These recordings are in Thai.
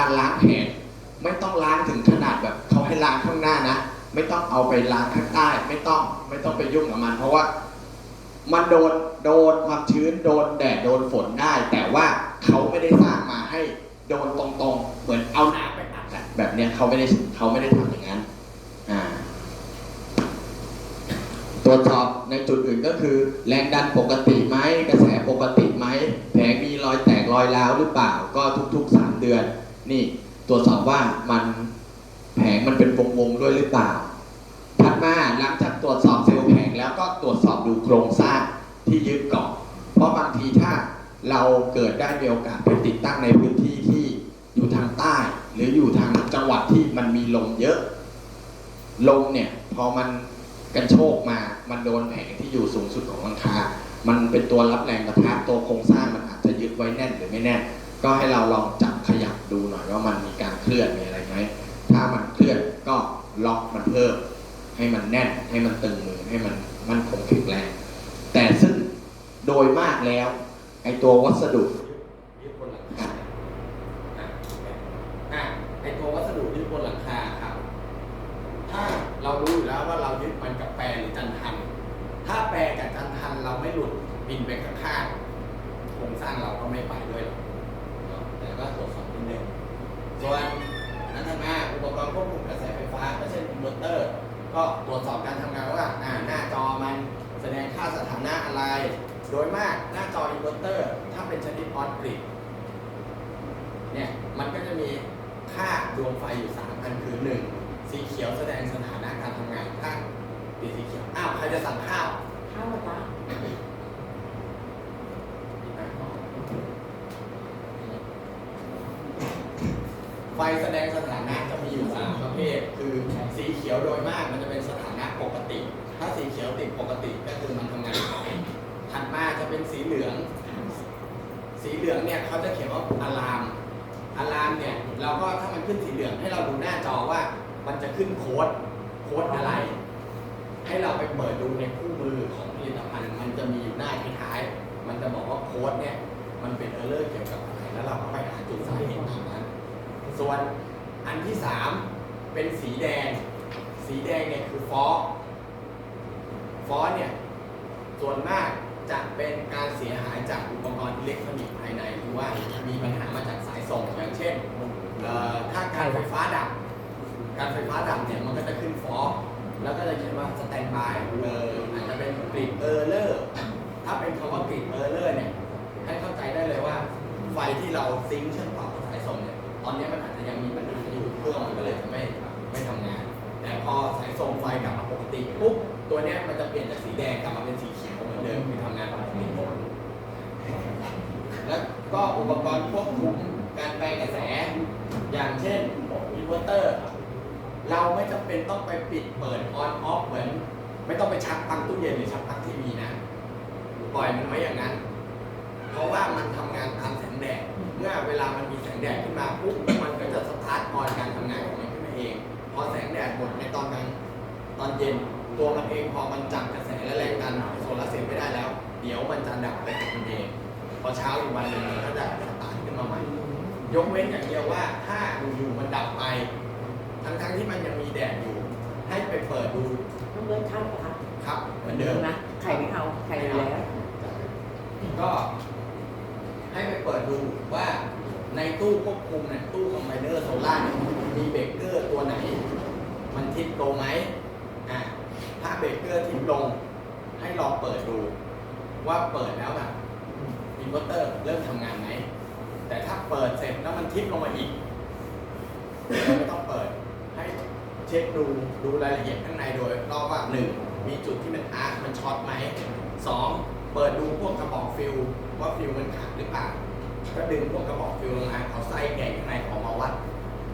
การล้างแผงไม่ต้องล้างถึงขนาดแบบเขาให้ล้างข้างหน้านะ ไม่ต้องเอาไปล้างข้างใต้ ไม่ต้องไม่ต้องไปยุ่งกับมัน เพราะว่ามันโดนโดนความชื้นโดนแดดโดนฝนได้ แต่ว่าเขาไม่ได้สร้างมาให้โดนตรงๆ เหมือนเอาน้ำไปอัดแบบเนี้ยเขาไม่ได้เขาไม่ได้ทำอย่างนั้นอ่าตรวจสอบในจุดอื่นก็คือ แรงดันปกติไหมกระแสปกติไหมแผงมีรอยแตกรอยร้าวหรือเปล่าก็ทุกๆ 3 เดือน นี่ตรวจสอบว่ามันแผงมันเป็นวงๆด้วยหรือเปล่าถัดมาหลังจากตรวจสอบเซลล์แผงแล้วก็ตรวจสอบดูโครงสร้างที่ยึดเกาะเพราะบางทีถ้าเราเกิดได้มีโอกาสไปติดตั้งในพื้นที่ที่อยู่ทางใต้ หรืออยู่ทางจังหวัดที่มันมีลมเยอะ ลมเนี่ยพอมันกันโชกมามันโดนแผงที่อยู่สูงสุดของหลังคา มันเป็นตัวรับแรงกระทะตัวโครงสร้างมันอาจจะยึดไว้แน่นหรือไม่แน่น ก็ให้เราลองจับ ขยับดูหน่อยว่ามันมีการเคลื่อนมีอะไรไหมถ้ามันเคลื่อนก็ล็อกมันเพิ่ม ให้มันแน่นให้มันตึงมือให้มันมันคงแข็งแรง แต่ซึ่งโดยมากแล้วไอตัววัสดุยึดบนหลังคาอะอะไอตัววัสดุยึดบนหลังคาครับ ถ้าเรารู้อยู่แล้วว่าเรายึดมันกับแปรหรือจันทัน ถ้าแปรกับจันทันเราไม่หลุดบินไปข้างโครงสร้างเราก็ไม่ไป จะสั่งข้าวข้าวจ้ะไฟแสดงสถานะจะมีอยู่สามประเภท คือสีเขียวโดยมากมันจะเป็นสถานะปกติ ถ้าสีเขียวติดปกติก็คือมันทำงานปกติถัดมาจะเป็นสีเหลือง สีเหลืองเนี่ยเขาจะเขียนว่าอะลามอะลามเนี่ยเราก็ถ้ามันขึ้นสีเหลืองให้เราดูหน้าจอว่า มันจะขึ้นโค้ดโค้ดอะไร ให้เราไปเปิดดูในคู่มือของผลิตภัณฑ์มันจะมีอยู่หน้าท้ายๆมันจะบอกว่าโค้ดเนี่ยมันเป็นเออร์เลอร์เกี่ยวกับอะไรแล้วเราก็ไปหาจุดสาเหตุตามนั้น ส่วนอันที่สามเป็นสีแดง สีแดงเนี่ยคือฟอสฟอสเนี่ยส่วนมากจะเป็นการเสียหายจากอุปกรณ์อิเล็กทรอนิกส์ภายในหรือว่ามีปัญหามาจากสายส่งอย่างเช่นเอ่อถ้าการไฟฟ้าดับ การไฟฟ้าดับเนี่ยมันก็จะขึ้นฟอส แล้วก็จะเขียนว่าสแตนบายเอออาจจะเป็นกริดเออร์เลอร์ถ้าเป็นคำว่ากริดเออร์เลอร์เนี่ยให้เข้าใจได้เลยว่า ไฟที่เราซิงค์เชื่อมต่อกับสายส่งเนี่ยตอนนี้มันอาจจะยังมีปัญหาอยู่เครื่องมันก็เลยไม่ไม่ทำงาน แต่พอสายส่งไฟกลับมาปกติปุ๊บตัวเนี้ยมันจะเปลี่ยนจากสีแดงกลับมาเป็นสีเขียวเหมือนเดิมคือทำงานปกติหมดแล้วก็อุปกรณ์ควบคุมการแปลงกระแส อย่างเช่นอินเวอร์เตอร์ เราไม่จำเป็นต้องไปปิดเปิดออนออฟเหมือนไม่ต้องไปชักปลั๊กตู้เย็นหรือชักปลั๊กทีวีนะ ปล่อยมันไว้อย่างนั้น เพราะว่ามันทำงานตามแสงแดด เมื่อเวลามันมีแสงแดดขึ้นมาปุ๊บมันก็จะสตาร์ทออนการทำงานของมันขึ้นมาเอง พอแสงแดดหมดในตอนกลางตอนเย็นตัวมันเองพอมันจับกระแสและแรงดันของโซลาร์เซลล์ไม่ได้แล้ว เดี๋ยวมันจะดับไปของมันเอง พอเช้าอีกวันหนึ่งมันก็จะสตาร์ทขึ้นมาใหม่ ยกเว้นอย่างเดียวว่าถ้าอยู่ๆมันดับไป ทั้งๆที่มันยังมีแดดอยู่ ให้ไปเปิดดูต้องเลือกข้าวปะคะครับเหมือนเดิมนะ ไข่ไม่เอา ไข่อยู่แล้ว ก็ให้ไปเปิดดูว่าในตู้ควบคุมเนี่ยตู้คอมไบเนอร์โซล่าร์เนี่ยมีเบรกเกอร์ตัวไหน มันทิศลงไหมอ่าถ้าเบรกเกอร์ทิศลง ให้ลองเปิดดู ว่าเปิดแล้วแบบอินเวอร์เตอร์เริ่มทำงานไหมแต่ถ้าเปิดเสร็จแล้วมันทิศลงมาอีกเราไม่ต้องเปิดให้ เช็คดูดูรายละเอียดข้างในโดยรอบว่าหนึ่งมีจุดที่มันอาร์คมันช็อตไหมสองเปิดดูพวกกระบอกฟิลว่าฟิลมันขาดหรือเปล่าก็ดึงพวกกระบอกฟิลลงมาเอาไส้แกะข้างในออกมาวัด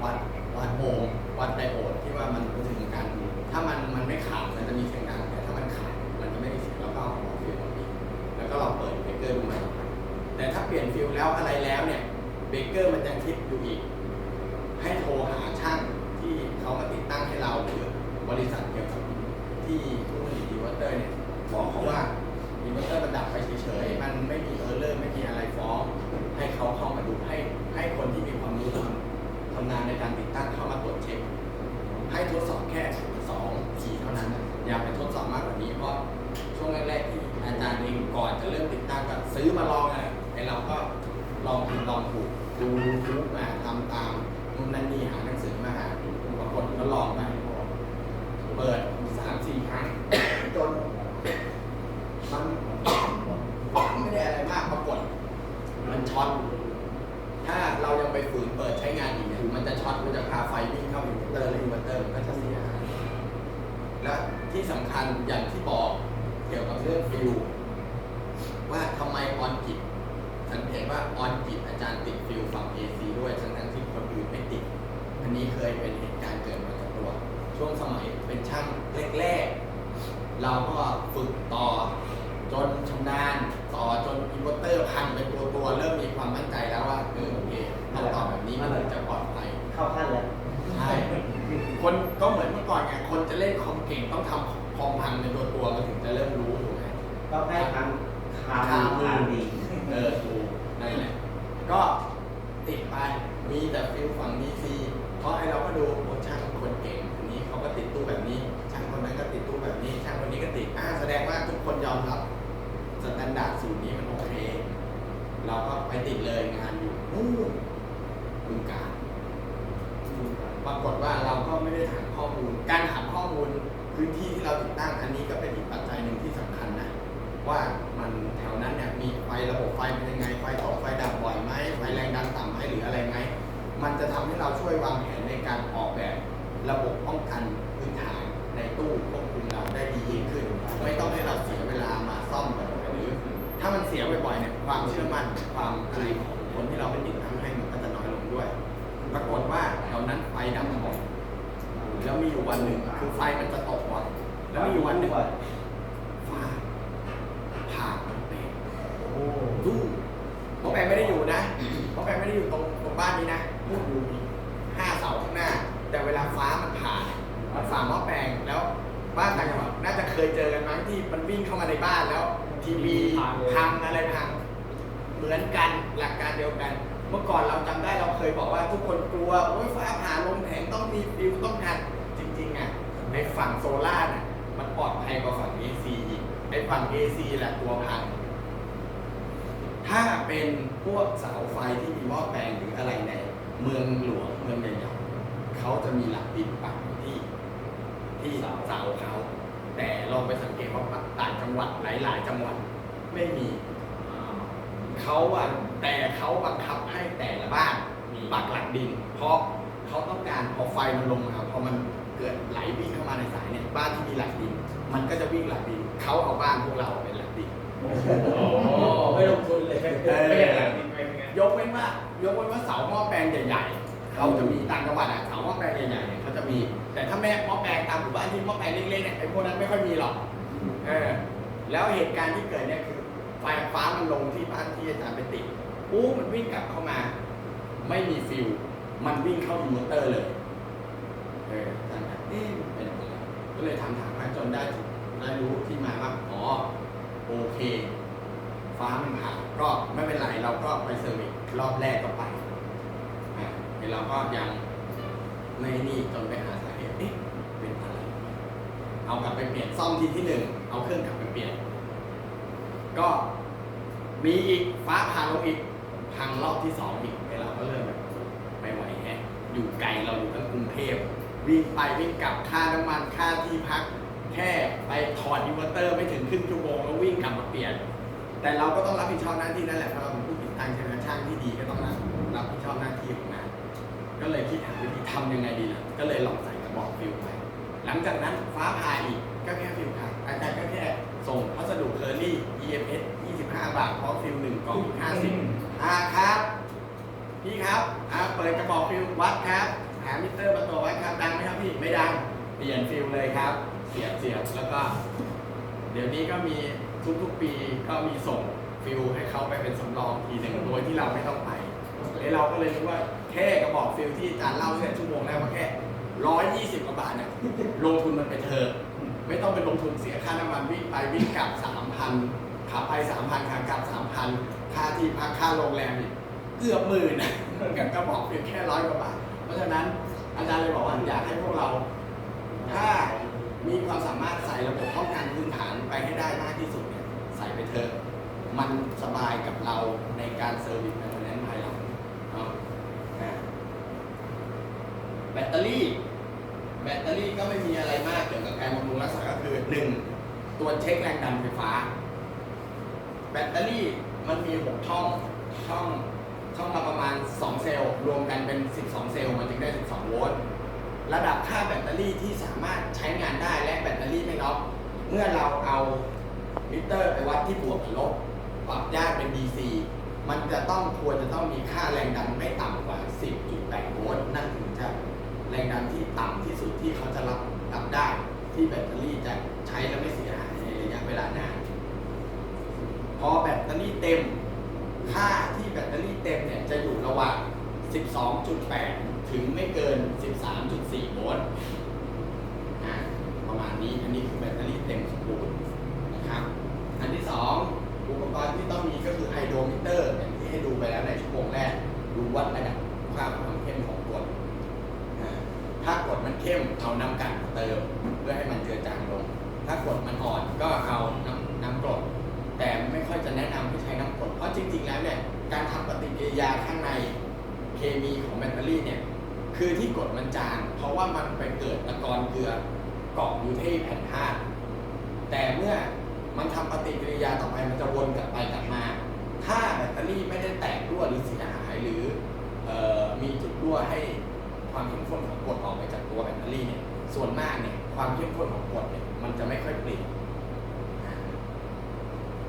วัดวัดโอห์มวัดไดโอดที่ว่ามันถึงกันถ้ามันมันไม่ขาดมันจะมีเสียงดังแต่ถ้ามันขาดมันจะไม่มีเสียงแล้วก็เอากระบอกฟิลมาปิดแล้วก็ลองเปิดเบรกเกอร์ดูใหม่แต่ถ้าเปลี่ยนฟิลแล้วอะไรแล้วเนี่ยเบรกเกอร์มันยังคิดอยู่อีก ให้โทรหา เปิดสามสี่ครั้ง จนมันไม่ได้อะไรมากปรากฏมันช็อต ถ้าเรายังไปฝืนเปิดใช้งานอีกเนี่ยมันจะช็อต มันจะพาไฟวิ่งเข้าอินเวอร์เตอร์และอินเวอร์เตอร์มันก็จะเสียหายและที่สำคัญอย่างที่บอกเกี่ยวกับเรื่องฟิวว่าทำไมออนกิจสังเกตว่าออนกิจอาจารย์ติดฟิวฝั่ง AC ด้วยทั้งทั้งๆที่คนอื่นไม่ติด อันนี้เคยเป็นเหตุการณ์เกิดมากับตัว ช่วงสมัยเป็นช่างแรกๆ เราก็ฝึกต่อจนชำนาญต่อจนอินเวอร์เตอร์พังเป็นตัวตัวๆเริ่มมีความมั่นใจแล้วว่าเออโอเคถ้าต่อแบบนี้มันถึงจะปลอดภัยเข้าขั้นแล้วใช่คนก็เหมือนเมื่อก่อนไงคนจะเล่นคอมเก่งต้องทำคอมพังเป็นตัวตัวๆมันถึงจะเริ่มรู้ถูกไหมก็ให้ทำคามมือดีเออถูกนั่นแหละก็ติดไปมีแต่ฟิลฝั่งดีซีเพราะไอเราก็ดู การออกแบบระบบป้องกันพื้นฐานในตู้ควบคุมเราได้ดียิ่งขึ้น ไม่ต้องให้เราเสียเวลามาซ่อมแบ่อยๆหรือถ้ามันเสียบ่อยๆเนี่ยความเชื่อมั่นความอะไรของคนที่เราไปติดตั้งให้มันก็จะน้อยลงด้วย ปรากฏว่าแถวนั้นไฟดับบ่อยแล้วมีอยู่วันหนึ่งคือไฟมันจะตกบ่อยแล้วมีอยู่วันหนึ่ง ทีวีพังอะไรพัง เหมือนกันหลักการเดียวกัน เมื่อก่อนเราจำได้เราเคยบอกว่าทุกคนกลัวโอ้ยฟ้าผ่าลมแผงต้องมีฟิวต้องกันจริงๆอะในฝั่งโซล่าร์น่ะมันปลอดภัยกว่าฝั่ง AC อีกไอ้ฝั่ง AC แหละตัวพัง ถ้าเป็นพวกเสาไฟที่มีหม้อแปลงหรืออะไรในเมืองหลวงเมืองใหญ่ๆเขาจะมีหลักดินปักที่ที่เสาเขา แต่ลองไปสังเกตว่าต่างจังหวัดหลาย ๆ จังหวัดไม่มีเขาอะแต่เขาบังคับให้แต่ละบ้านมีปักหลักดิน เพราะเขาต้องการพอไฟมันลงมาพอมันเกิดไหลวิ่งเข้ามาในสายเนี่ยบ้านที่มีหลักดิน มันก็จะวิ่งหลักดินเขาเอาบ้านพวกเราเป็นหลักดินโหไม่ลงทุนเลยเออยกเว้นว่ายกเว้นว่าเสาหม้อแปลงใหญ่ๆ เขาจะมีต่างจังหวัดอะเสาหม้อแปลงใหญ่ๆเนี่ยเขาจะมี แต่ถ้าแม่หม้อแปลงตามหมู่บ้านที่หม้อแปลงเล็กๆเนี่ยไอ้พวกนั้นไม่ค่อยมีหรอกเออแล้วเหตุการณ์ที่เกิดเนี่ยคือไฟฟ้ามันลงที่บ้านที่อาจารย์ไปติดปุ๊บมันวิ่งกลับเข้ามา ไม่มีฟิวมันวิ่งเข้าอินเวอร์เตอร์เลยเอออาจารย์ก็เอ๊ะเป็นอะไรก็เลยทำถามมาจนได้ได้รู้ที่มาว่าอ๋อโอเค ฟ้ามันผ่าก็ไม่เป็นไรเราก็ไปเซอร์วิสรอบแรกก็ไป อ่เวเราก็ยังไม่นี่จนไปหาสาเหตุเอ๊ะเป็นอะไร เอากลับไปเปลี่ยนซ่อมทีที่หนึ่งเอาเครื่องกลับไปเปลี่ยน ก็มีอีกฟ้าผ่าลงอีกพังรอบที่สองอีกไอ้เราก็เริ่มแบบไม่ไหวแฮะอยู่ไกลเราอยู่ทั้งกรุงเทพวิ่งไปวิ่งกลับค่าน้ำมันค่าที่พัก แค่ไปถอดอินเวอร์เตอร์ไม่ถึงครึ่งชั่วโมงแล้ววิ่งกลับมาเปลี่ยน แต่เราก็ต้องรับผิดชอบหน้าที่นั่นแหละเพราะเราเป็นผู้ติดตั้งใช่ไหมช่างที่ดีก็ต้องรับรับผิดชอบหน้าที่ของงาน ก็เลยคิดหาวิธีทำยังไงดีล่ะก็เลยลองใส่กระบอกฟิลไปหลังจากนั้นฟ้าผ่าอีกก็แค่ฟิลขาดอาจารย์ก็แค่ส่งพัสดุเคอรี่ EMS 25 บาทพร้อมฟิลหนึ่งกล่องอีก50อ่าครับ พี่ครับอ่าเปิดกระบอกฟิลวัดครับ หามิเตอร์มาตัววัดครับดังไหมครับพี่ไม่ดังเปลี่ยนฟิลเลยครับ เสียบเสียบแล้วก็ เดี๋ยวนี้ก็มีทุกๆปีก็มีส่งฟิลให้เขาไปเป็นสำรองทีหนึ่งโดยที่เราไม่ต้องไป เลยเราก็เลยรู้ว่าแค่กระบอกฟิลที่อาจารย์เล่าแค่ชั่วโมงแรกว่าแค่ร้อยยี่สิบกว่าบาทเนี่ยลงทุนมันไปเถอะไม่ต้องไปลงทุนเสียค่าน้ำมันวิ่งไปวิ่งกลับสามพันขาไปสามพันขากลับสามพันค่าที่พักค่าโรงแรมอีกเกือบหมื่นนกับกระบอกฟิลแค่ร้อยกว่าบาทมราะฉะนั้นอาจารย์เลยบอกว่าอยากให้พวกเรา ถ้ามีความสามารถใส่ระบบป้องกันพื้นฐานไปให้ได้มากที่สุดเนี่ยใส่ไปเถอะมันสบายกับเราในการเซอร์วิสในวันนั้นภายหลังเนาะอ่า แบตเตอรี่ แบตเตอรี่ก็ไม่มีอะไรมากเกี่ยวกับการบำรุงรักษาก็คือหนึ่งตัวเช็คแรงดันไฟฟ้า แบตเตอรี่มันมีหกช่องช่องช่องละประมาณ 2 เซลล์รวมกันเป็น 12 เซลล์มันจึงได้ 12 โวลต์ระดับค่าแบตเตอรี่ที่สามารถใช้งานได้และแบตเตอรี่ไม่น็อกเมื่อเราเอามิเตอร์ไปวัดที่บวกกับลบปรับย่าเป็น DC มันจะต้องควรจะต้องมีค่าแรงดันไม่ต่ำกว่า 10.8 โวลต์นั่นถึงจะ แรงดันที่ต่ำที่สุดที่เขาจะรับรับได้ ที่แบตเตอรี่จะใช้แล้วไม่เสียหายในระยะเวลานานพอแบตเตอรี่เต็ม ค่าที่แบตเตอรี่เต็มเนี่ยจะอยู่ระหว่าง 12.8 ถึงไม่เกิน 13.4 โวลต์ประมาณนี้ อันนี้คือแบตเตอรี่เต็มสมบูรณ์นะครับ อันที่ 2 อุปกรณ์ที่ต้องมีก็คือไฮโดรมิเตอร์อย่างที่ให้ดูไปแล้วในชั่วโมงแรกดูวัดระดับความความเข้มของกรดอ่าถ้ากรด มันเข้มเอาน้ำกันเติมเพื่อให้มันเจือจางลง ถ้ากรดมันอ่อนก็เอาน้ำน้ำกรดแต่ไม่ค่อยจะแนะนำให้ใช้น้ำกรดเพราะจริง ๆ แล้วเนี่ยการทำปฏิกิริยาข้างในเคมีของแบตเตอรี่เนี่ยคือที่กรดมันจางเพราะว่ามันไปเกิดตะกอนเกลือเกาะอยู่ที่แผ่นธาตุแต่เมื่อมันทำปฏิกิริยาต่อไปมันจะวนกลับไปกลับมา ถ้าแบตเตอรี่ไม่ได้แตกรั่วหรือเสียหายหรือออมีจุดรั่วให้ ความเข้มข้นของกรดออกไปจากตัวแบตเตอรี่เนี่ยส่วนมากเนี่ยความเข้มข้นของกรดเนี่ยมันจะไม่ค่อยเปลี่ยน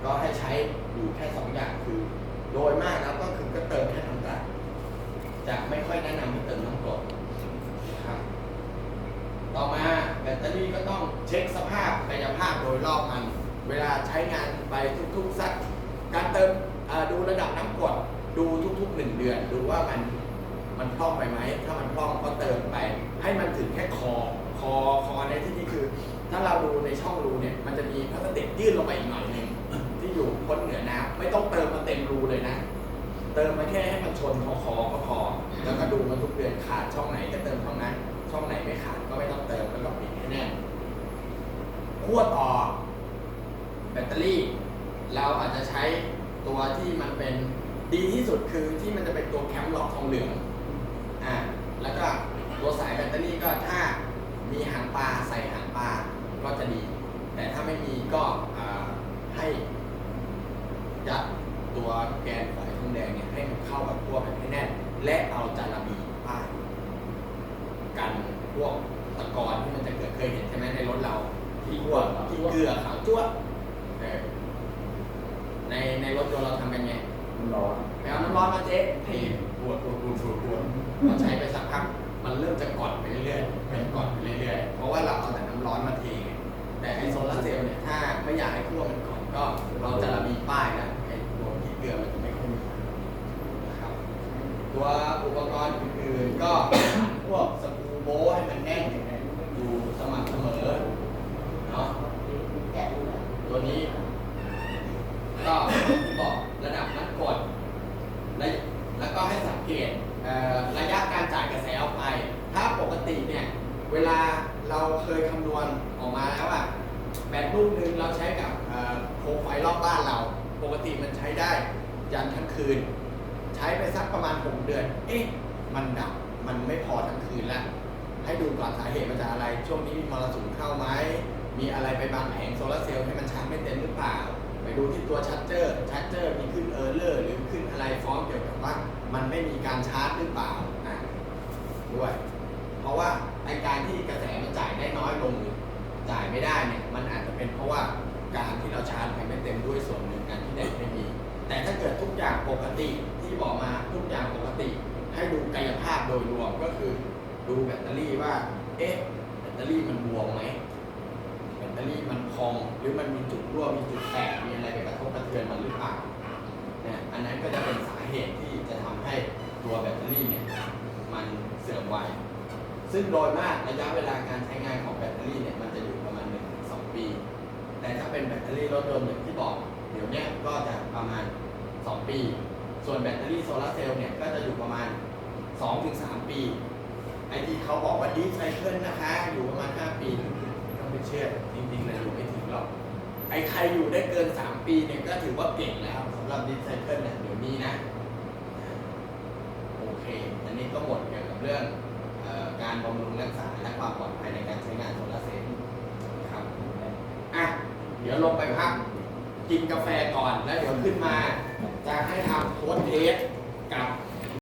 ก็ให้ใช้อยู่แค่สองอย่างคือ โดยมากแล้วก็คือก็เติมแค่น้ำตาลจะไม่ค่อยแนะนำให้เติมน้ำกรดนะครับต่อมาแบตเตอรี่ก็ต้องเช็คสภาพกายภาพโดยรอบมัน เวลาใช้งานไปทุกๆสัก การเติมดูระดับน้ำกรดดูทุกๆหนึ่งเดือน ดูว่ามัน มันพร่องไปไหม ถ้ามันพร่องก็เติมไป ให้มันถึงแค่คอ คอ คอในที่นี้คือ ถ้าเราดูในช่องรูเนี่ย มันจะมีพลาสติกยื่นลงไปอีกหน่อยหนึ่งที่อยู่พ้นเหนือน้ำไม่ต้องเติมมาเต็มรูเลยนะ เติมมาแค่ให้มันชนคอคอก็พอแล้วก็ดูมันทุกเดือนขาดช่องไหนก็เติมช่องนั้น ช่องไหนไม่ขาดก็ไม่ต้องเติมแล้วก็ปิดให้แน่นขั้วต่อ แบตเตอรี่ เราอาจจะใช้ตัวที่มันเป็นดีที่สุดคือที่มันจะเป็นตัวแคมป์ล็อกทองเหลือง แล้วก็ตัวสายแบตเตอรี่ก็ถ้ามีหางปลาใส่หางปลาก็จะดี แต่ถ้าไม่มีก็อ่าให้ยัดตัวแกนฝายทองแดงเนี่ยให้มันเข้ากับขั้วแบบให้แน่น และเอาจาระบีป้ายกันพวกตะกอนที่มันจะเกิดเคยเห็นใช่ไหมในรถเราที่ขั้วที่เกลือขาวจ้วะเออในในรถยนต์เราทำกันไงมันร้อนไปเอาน้ำร้อนมาเจ๊เทปวดปวดปวดปวดปวดพอใช้ไปสักพักมันเริ่มจะก่อนไปเรื่อยๆเป็นก่อนไปเรื่อยๆ เพราะว่าเราเอาแต่น้ำร้อนมาเทไงแต่ไอโซลาร์เซลล์เนี่ยถ้าไม่อยากให้คั่วมันก่อนก็เราจะมีป้ายนะไอตัวที่เกลือมันจะไม่ค่อยมีนะครับตัวอุปกรณ์อื่นๆก็พวกสกรูโบว์ให้มันแน่นอยู่สม่ำเสมอเนาะ แกะดูนะ ตัวนี้ ก็อย่างที่บอกระดับนักกดและแล้วก็ให้สังเกตเอ่อระยะการจ่ายกระแสออกไป ถ้าปกติเนี่ย เวลาเราเคยคำนวณออกมาแล้วอะแบตลูกหนึ่งเราใช้กับเอ่อโคมไฟรอบบ้านเรา ปกติมันใช้ได้ยันทั้งคืน ใช้ไปสักประมาณ 6 เดือน เอ๊ะ มันดับ มันไม่พอทั้งคืนแล้ว ให้ดูก่อนสาเหตุมาจากอะไร ช่วงนี้มีมรสุมเข้าไหมมีอะไรไปบางแผงโซลาร์เซลล์ให้มันชาร์จไม่เต็มหรือเปล่า ไปดูที่ตัวชาร์จเจอร์ชาร์จเจอร์มีขึ้นเออร์เลอร์หรือขึ้นอะไรฟ้องเกี่ยวกับว่ามันไม่มีการชาร์จหรือเปล่าอะด้วย เพราะว่าไอการที่กระแสมันจ่ายได้น้อยลงจ่ายไม่ได้เนี่ยมันอาจจะเป็นเพราะว่าการที่เราชาร์จไปไม่เต็มด้วยส่วนหนึ่งการที่แดดไม่มี แต่ถ้าเกิดทุกอย่างปกติที่บอกมาทุกอย่างปกติ ให้ดูกายภาพโดยรวมก็คือ ดูแบตเตอรี่ว่า เอ๊ะ แบตเตอรี่มันบวมไหม แบตเตอรี่มันพอง หรือมันมีจุดรั่ว มีจุดแตก มีอะไรไปกระทบกระเทือนมันหรือเปล่าเนี่ยอันนั้นก็จะเป็นสาเหตุที่จะทำให้ตัวแบตเตอรี่เนี่ยมันเสื่อมไว ซึ่งโดยมากระยะเวลาการใช้งานของแบตเตอรี่เนี่ยมันจะอยู่ประมาณ 1-2 ปี แต่ถ้าเป็นแบตเตอรี่รถยนต์อย่างที่บอก เดี๋ยวนี้ก็จะประมาณ 2 ปี ส่วนแบตเตอรี่โซลาร์เซลล์เนี่ยก็จะอยู่ประมาณ 2-3 ปี ไอที่เขาบอกว่าดีไซเคิลนะคะ อยู่ประมาณ 5 ปีก็ไม่เชื่อจริงๆนะอยู่ไม่ถึงหรอกไอ้ใครอยู่ได้เกิน 3 ปีเนี่ยก็ถือว่าเก่งแล้วสำหรับดีไซเคิลเนี่ยเดี๋ยวนี้นะ โอเค อันนี้ก็หมดเกี่ยวกับเรื่องออการบำรุงรักษาและความปลอดภัยในการใช้งานโซลาร์เซลล์ครับอะเดี๋ยวลงไปพักกินกาแฟก่อนแล้วเดี๋ยวขึ้นมา จะให้ทำโค้ดเทส